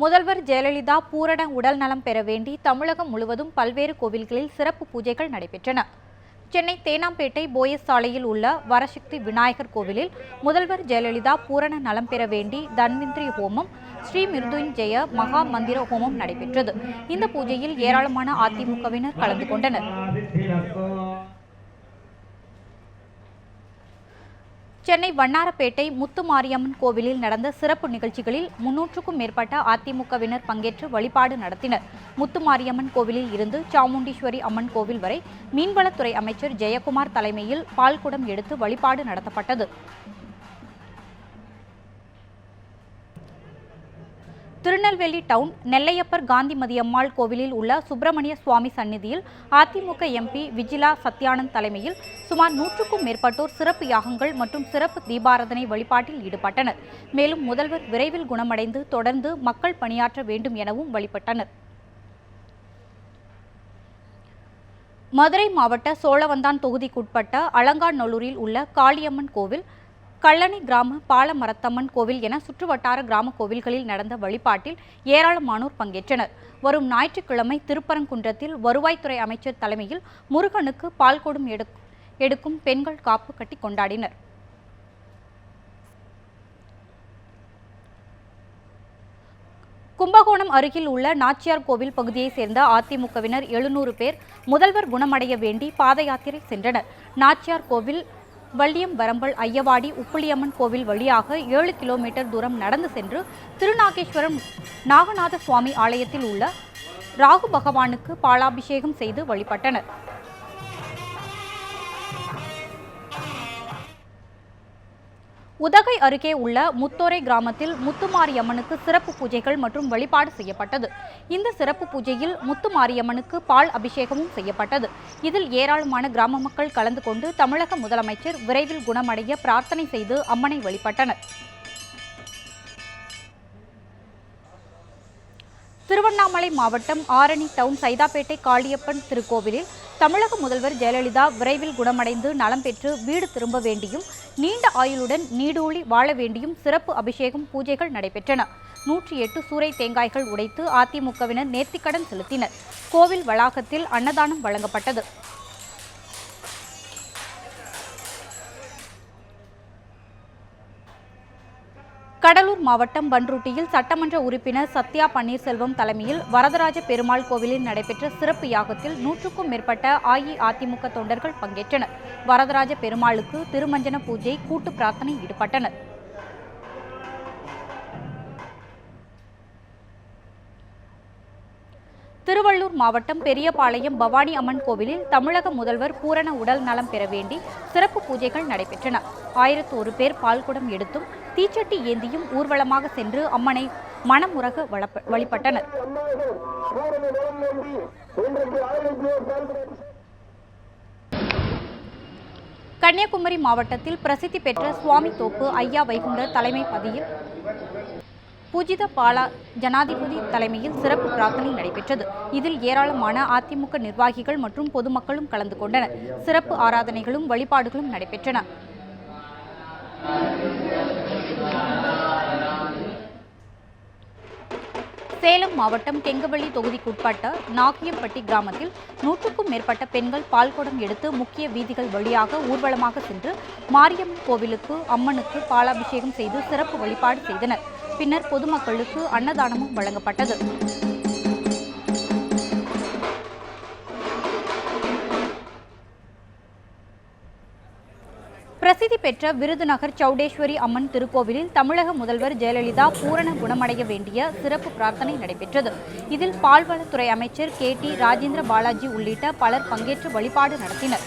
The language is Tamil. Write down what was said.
முதல்வர் ஜெயலலிதா பூரண உடல் நலம் பெற வேண்டி தமிழகம் முழுவதும் பல்வேறு கோவில்களில் சிறப்பு பூஜைகள் நடைபெற்றன. சென்னை தேனாம்பேட்டை போயஸ் சாலையில் உள்ள வரசக்தி விநாயகர் கோவிலில் முதல்வர் ஜெயலலிதா பூரண நலம் பெற வேண்டி தன்வந்திரி ஹோமம் ஸ்ரீ மிருதுஞ்சய மகா மந்திர ஹோமம் நடைபெற்றது. இந்த பூஜையில் ஏராளமான அதிமுகவினர் கலந்து கொண்டனர். சென்னை வண்ணாரப்பேட்டை முத்துமாரியம்மன் கோவிலில் நடந்த சிறப்பு நிகழ்ச்சிகளில் முன்னூற்றுக்கும் மேற்பட்ட அதிமுகவினர் பங்கேற்று வழிபாடு நடத்தினர். முத்துமாரியம்மன் கோவிலில் இருந்து சாமுண்டீஸ்வரி அம்மன் கோவில் வரை மீன்வளத்துறை அமைச்சர் ஜெயக்குமார் தலைமையில் பால்குடம் எடுத்து வழிபாடு நடத்தப்பட்டது. திருநெல்வேலி டவுன் நெல்லையப்பர் காந்திமதியம்மாள் கோவிலில் உள்ள சுப்பிரமணிய சுவாமி சந்நிதியில் அதிமுக எம்பி விஜிலா சத்யானந்த் தலைமையில் சுமார் நூற்றுக்கும் மேற்பட்டோர் சிறப்பு யாகங்கள் மற்றும் சிறப்பு தீபாராதனை வழிபாட்டில் ஈடுபட்டனர். மேலும் முதல்வர் விரைவில் குணமடைந்து தொடர்ந்து மக்கள் பணியாற்ற வேண்டும் எனவும் வழிபட்டனர். மதுரை மாவட்ட சோழவந்தான் தொகுதிக்குட்பட்ட அலங்காநல்லூரில் உள்ள காளியம்மன் கோவில் கல்லணை கிராம பாலமரத்தம்மன் கோவில் என சுற்றுவட்டார கிராம கோவில்களில் நடந்த வழிபாட்டில் ஏராளமானோர் பங்கேற்றனர். வரும் ஞாயிற்றுக்கிழமை திருப்பரங்குன்றத்தில் வருவாய்த்துறை அமைச்சர் தலைமையில் முருகனுக்கு பால்கொடும் எடுக்- எடுக்கும் பெண்கள் காப்பு கட்டி கொண்டாடினர். கும்பகோணம் அருகில் உள்ள நாச்சியார் கோவில் பகுதியைச் சேர்ந்த அதிமுகவினர் எழுநூறு பேர் முதல்வர் குணமடைய வேண்டி பாத யாத்திரை சென்றனர். நாச்சியார் கோவில் வள்ளியம் வரம்பல் ஐயவாடி உப்புளியம்மன் கோவில் வழியாக ஏழு கிலோமீட்டர் தூரம் நடந்து சென்று திருநாகேஸ்வரம் நாகநாத சுவாமி ஆலயத்தில் உள்ள ராகு பகவானுக்கு பாலாபிஷேகம் செய்து வழிபட்டனர். உதகை அருகே உள்ள முத்தோரை கிராமத்தில் முத்துமாரியம்மனுக்கு சிறப்பு பூஜைகள் மற்றும் வழிபாடு செய்யப்பட்டது. இந்த சிறப்பு பூஜையில் முத்துமாரியம்மனுக்கு பால் அபிஷேகமும் செய்யப்பட்டது. இதில் ஏராளமான கிராம மக்கள் கலந்து கொண்டு தமிழக முதலமைச்சர் விரைவில் குணமடைய பிரார்த்தனை செய்து அம்மனை வழிபட்டனர். திருவண்ணாமலை மாவட்டம் ஆரணி டவுன் சைதாப்பேட்டை காளியப்பன் திருக்கோவிலில் தமிழக முதல்வர் ஜெயலலிதா விரைவில் குணமடைந்து நலம் பெற்று வீடு திரும்ப வேண்டியும் நீண்ட ஆயுளுடன் நீடூழி வாழ வேண்டியும் சிறப்பு அபிஷேகம் பூஜைகள் நடைபெற்றன. நூற்றி எட்டு சூறை தேங்காய்கள் உடைத்து அதிமுகவினர் நேர்த்திக்கடன் செலுத்தினர். கோவில் வளாகத்தில் அன்னதானம் வழங்கப்பட்டது. கடலூர் மாவட்டம் பன்ருட்டியில் சட்டமன்ற உறுப்பினர் சத்யா பன்னீர்செல்வம் தலைமையில் வரதராஜ பெருமாள் கோவிலில் நடைபெற்ற சிறப்பு யாகத்தில் நூற்றுக்கும் மேற்பட்ட அஇஅதிமுக தொண்டர்கள் பங்கேற்றனர். வரதராஜ பெருமாளுக்கு திருமஞ்சன பூஜை கூட்டு பிரார்த்தனை ஈடுபட்டனர். திருவள்ளூர் மாவட்டம் பெரியபாளையம் பவானி அம்மன் கோவிலில் தமிழக முதல்வர் பூரண உடல் நலம் பெற வேண்டி சிறப்பு பூஜைகள் நடைபெற்றன. ஆயிரத்து ஒரு பேர் பால்குடம் எடுத்தும் தீச்சட்டி ஏந்தியும் ஊர்வலமாக சென்று அம்மனை மனமுறக வளப்ப- வழிபட்டனர். கன்னியாகுமரி மாவட்டத்தில் பிரசித்தி பெற்ற சுவாமி தோப்பு ஐயா வைகுண்டர் தலைமை பதியில் பூஜித பாலா ஜனாதிபதி தலைமையில் சிறப்பு பிரார்த்தனை நடைபெற்றது. இதில் ஏராளமான அதிமுக நிர்வாகிகள் மற்றும் பொதுமக்களும் கலந்து கொண்டனர். சிறப்பு ஆராதனைகளும் வழிபாடுகளும் நடைபெற்றன. சேலம் மாவட்டம் கெங்கவள்ளி தொகுதிக்குட்பட்ட நாகியம்பட்டி கிராமத்தில் நூற்றுக்கும் மேற்பட்ட பெண்கள் பால்குடம் எடுத்து முக்கிய வீதிகள் வழியாக ஊர்வலமாக சென்று மாரியம்மன் கோவிலுக்கு அம்மனுக்கு பாலாபிஷேகம் செய்து சிறப்பு வழிபாடு செய்தனர். பின்னர் பொதுமக்களுக்கு அன்னதானமும் வழங்கப்பட்டது. பிரசித்தி பெற்ற விருதுநகர் சௌடேஸ்வரி அம்மன் திருக்கோவிலில் தமிழக முதல்வர் ஜெயலலிதா பூரண குணமடைய வேண்டிய சிறப்பு பிரார்த்தனை நடைபெற்றது. இதில் பால்வளத்துறை அமைச்சர் கே டி ராஜேந்திர பாலாஜி உள்ளிட்ட பலர் பங்கேற்று வழிபாடு நடத்தினர்.